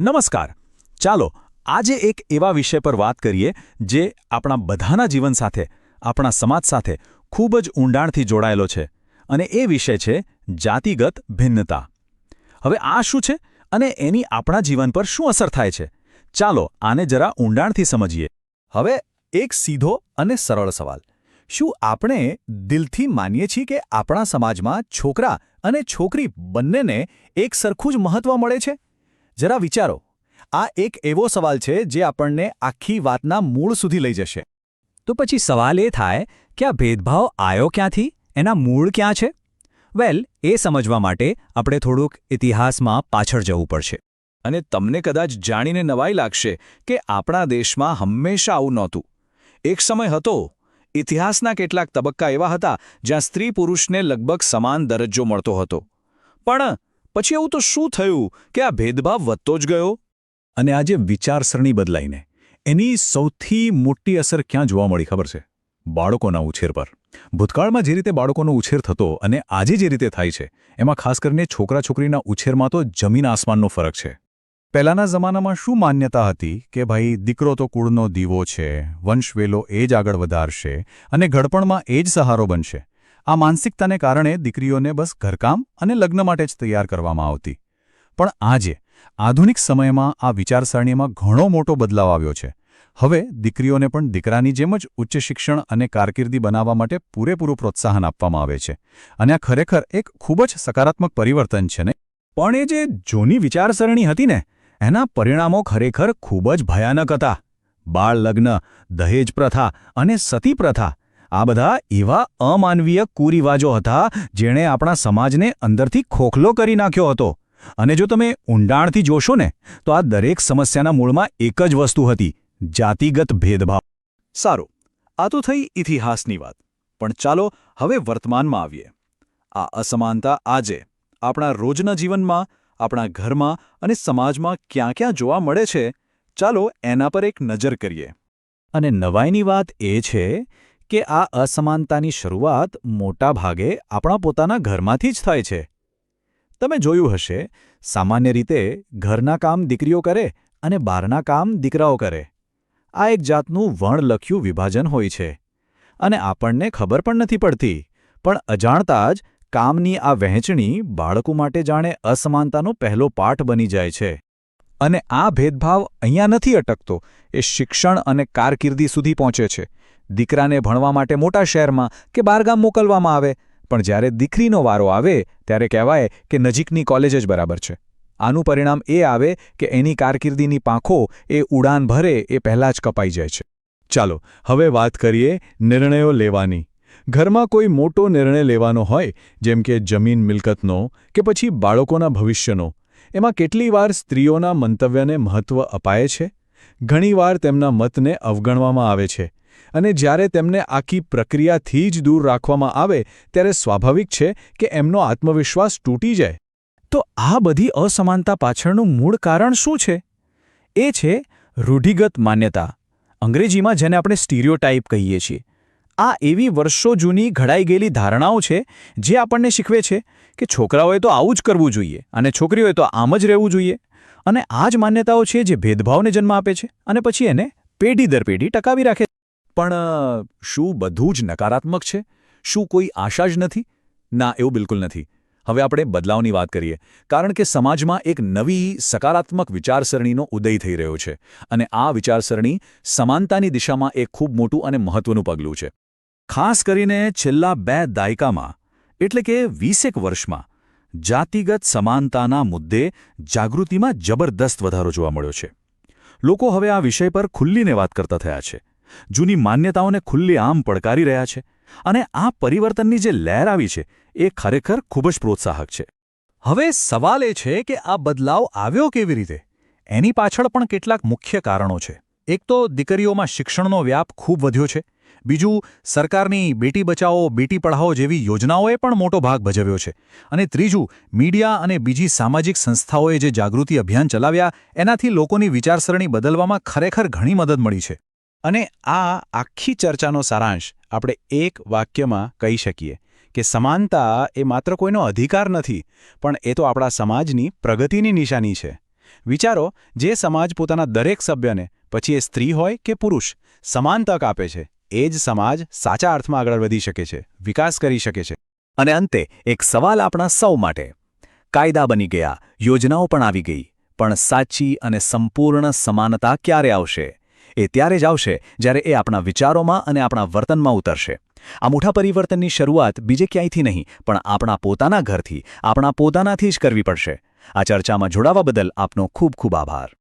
નમસ્કાર. ચાલો, આજે એક એવા વિષય પર વાત કરીએ જે આપણા બધાના જીવન સાથે, આપણા સમાજ સાથે ખૂબ જ ઊંડાણથી જોડાયેલો છે અને એ વિષય છે જાતિગત ભિન્નતા. હવે આ શું છે અને એની આપણા જીવન પર શું અસર થાય છે? ચાલો, આને જરા ઊંડાણથી સમજીએ. હવે એક સીધો અને સરળ સવાલ. શું આપણે દિલથી માનીએ છીએ કે આપણા સમાજમાં છોકરા અને છોકરી બંનેને એક સરખું જ મહત્વ મળે છે? જરા વિચારો. આ એક એવો સવાલ છે જે આપણને આખી વાતના મૂળ સુધી લઈ જશે. તો પછી સવાલ એ થાય કે આ ભેદભાવ આયો ક્યાંથી? એના મૂળ ક્યાં છે? વેલ, એ સમજવા માટે આપણે થોડુંક ઇતિહાસમાં પાછળ જવું પડશે. અને તમને કદાચ જાણીને નવાઈ લાગશે કે આપણા દેશમાં હંમેશા આવું નહોતું. એક સમય હતો, ઇતિહાસના કેટલાક તબક્કા એવા હતા જ્યાં સ્ત્રી પુરુષને લગભગ સમાન દરજ્જો મળતો હતો. પણ પછી એવું તો શું થયું કે આ ભેદભાવ વધતો જ ગયો? અને આજે વિચારસરણી બદલાઈને, એની સૌથી મોટી અસર ક્યાં જોવા મળી ખબર છે? બાળકોના ઉછેર પર. ભૂતકાળમાં જે રીતે બાળકોનો ઉછેર થતો અને આજે જે રીતે થાય છે, એમાં ખાસ કરીને છોકરા છોકરીના ઉછેરમાં તો જમીન આસમાનનો ફરક છે. પહેલાના જમાનામાં શું માન્યતા હતી કે ભાઈ, દીકરો તો કુળનો દીવો છે, વંશવેલો એ જ આગળ વધારશે અને ઘડપણમાં એ જ સહારો બનશે? આ માનસિકતાને કારણે દીકરીઓને બસ ઘરકામ અને લગ્ન માટે જ તૈયાર કરવામાં આવતી. પણ આજે, આધુનિક સમયમાં આ વિચારસરણીમાં ઘણો મોટો બદલાવ આવ્યો છે. હવે દીકરીઓને પણ દીકરાની જેમ જ ઉચ્ચ શિક્ષણ અને કારકિર્દી બનાવવા માટે પૂરેપૂરું પ્રોત્સાહન આપવામાં આવે છે. અને આ ખરેખર એક ખૂબ જ સકારાત્મક પરિવર્તન છે ને? પણ એ જે જૂની વિચારસરણી હતી ને, એના પરિણામો ખરેખર ખૂબ જ ભયાનક હતા. બાળ લગ્ન દહેજ પ્રથા અને સતી પ્રથા આ બધા એવા અમાનવીય કુરિવાજો હતા જેણે આપણા સમાજને અંદરથી ખોખલો કરી નાખ્યો હતો. અને જો તમે ઊંડાણથી જોશો ને, તો આ દરેક સમસ્યાના મૂળમાં એક જ વસ્તુ હતી, જાતિગત ભેદભાવ. સારું, આ તો થઈ ઇતિહાસની વાત, પણ ચાલો હવે વર્તમાનમાં આવીએ. આ અસમાનતા આજે આપણા રોજના જીવનમાં, આપણા ઘરમાં અને સમાજમાં ક્યાં ક્યાં જોવા મળે છે, ચાલો એના પર એક નજર કરીએ. અને નવાઈની વાત એ છે કે આ અસમાનતાની શરૂઆત મોટા ભાગે આપણા પોતાના ઘરમાંથી જ થાય છે. તમે જોયું હશે, સામાન્ય રીતે ઘરના કામ દીકરીઓ કરે અને બહારના કામ દીકરાઓ કરે. આ એક જાતનું વણલખ્યું વિભાજન હોય છે. અને આપણને ખબર પણ નથી પડતી, પણ અજાણતા જ કામની આ વહેંચણી બાળકો માટે જાણે અસમાનતાનો પહેલો પાઠ બની જાય છે. અને આ ભેદભાવ અહીંયા નથી અટકતો, એ શિક્ષણ અને કારકિર્દી સુધી પહોંચે છે. દીકરાને ભણવા માટે મોટા શહેરમાં કે બારગામ મોકલવામાં આવે. પણ જ્યારે દીકરીનો વારો આવે, ત્યારે કહેવાય કે નજીકની કોલેજ જ બરાબર છે. આનું પરિણામ એ આવે કે એની કારકિર્દીની પાંખો એ ઉડાન ભરે એ પહેલાં જ કપાઈ જાય છે. ચાલો, હવે વાત કરીએ નિર્ણયો લેવાની. ઘરમાં કોઈ મોટો નિર્ણય લેવાનો હોય, જેમ કે જમીન મિલકતનો કે પછી બાળકોના ભવિષ્યનો, એમાં કેટલી વાર સ્ત્રીઓના મંતવ્યને મહત્ત્વ અપાય છે? ઘણીવાર તેમના મતને અવગણવામાં આવે છે. અને જ્યારે તેમને આખી પ્રક્રિયાથી જ દૂર રાખવામાં આવે, ત્યારે સ્વાભાવિક છે કે એમનો આત્મવિશ્વાસ તૂટી જાય. તો આ બધી અસમાનતા પાછળનું મૂળ કારણ શું છે? એ છે રૂઢિગત માન્યતા. અંગ્રેજીમાં જેને આપણે સ્ટીરિયોટાઇપ કહીએ છીએ. આ એવી વર્ષો જૂની ઘડાઈ ગયેલી ધારણાઓ છે, જે આપણને શીખવે છે કે છોકરાઓએ તો આવું જ કરવું જોઈએ અને છોકરીઓએ તો આમ જ રહેવું જોઈએ. અને આ જ માન્યતાઓ છે જે ભેદભાવને જન્મ આપે છે અને પછી એને પેઢી દર પેઢી ટકાવી રાખે પણ, શું બધું જ નકારાત્મક છે? શું કોઈ આશા જ નથી? ના, એવું બિલકુલ નથી. હવે આપણે બદલાવની વાત કરીએ. કારણ કે સમાજમાં એક નવી સકારાત્મક વિચારસરણીનો ઉદય થઈ રહ્યો છે અને આ વિચારસરણી સમાનતાની દિશામાં એક ખૂબ મોટું અને મહત્વનું પગલું છે. ખાસ કરીને છેલ્લા બે દાયકામાં, એટલે કે વીસેક વર્ષમાં, જાતિગત સમાનતાના મુદ્દે જાગૃતિમાં જબરદસ્ત વધારો જોવા મળ્યો છે. લોકો હવે આ વિષય પર ખુલ્લીને વાત કરતા થયા છે. જૂની માન્યતાઓને ખુલ્લી આમ પડકારી રહ્યા છે અને આ પરિવર્તનની જે લહેર આવી છે એ ખરેખર ખૂબ જ પ્રોત્સાહક છે. હવે સવાલ એ છે કે આ બદલાવ આવ્યો કેવી રીતે? એની પાછળ પણ કેટલાક મુખ્ય કારણો છે. એક તો દીકરીઓમાં શિક્ષણનો વ્યાપ ખૂબ વધ્યો છે. બીજું, સરકારની બેટી બચાવો, બેટી પઢાઓ જેવી યોજનાઓએ પણ મોટો ભાગ ભજવ્યો છે. અને ત્રીજું, મીડિયા અને બીજી સામાજિક સંસ્થાઓએ જે જાગૃતિ અભિયાન ચલાવ્યા, એનાથી લોકોની વિચારસરણી બદલવામાં ખરેખર ઘણી મદદ મળી છે. અને આ આખી ચર્ચાનો સારાંશ આપણે એક વાક્યમાં કહી શકીએ કે સમાનતા એ માત્ર કોઈનો અધિકાર નથી, પણ એ તો આપણા સમાજની પ્રગતિની નિશાની છે. વિચારો, જે સમાજ પોતાના દરેક સભ્યને, પછી એ સ્ત્રી હોય કે પુરુષ, સમાન તક આપે છે, એ જ સમાજ સાચા અર્થમાં આગળ વધી શકે છે, વિકાસ કરી શકે છે. અને અંતે, એક સવાલ આપણા સૌ માટે. કાયદા બની ગયા, યોજનાઓ પણ આવી ગઈ, પણ સાચી અને સંપૂર્ણ સમાનતા ક્યારે આવશે? એ ત્યારે જ આવશે જ્યારે એ આપણા વિચારોમાં અને આપણા વર્તનમાં ઉતરશે. આ મોટા પરિવર્તનની શરૂઆત બીજે ક્યાંયથી નહીં, પણ આપણા પોતાના ઘરથી, આપણા પોતાનાથી જ કરવી પડશે. આ ચર્ચામાં જોડાવા બદલ આપનો ખૂબ ખૂબ આભાર.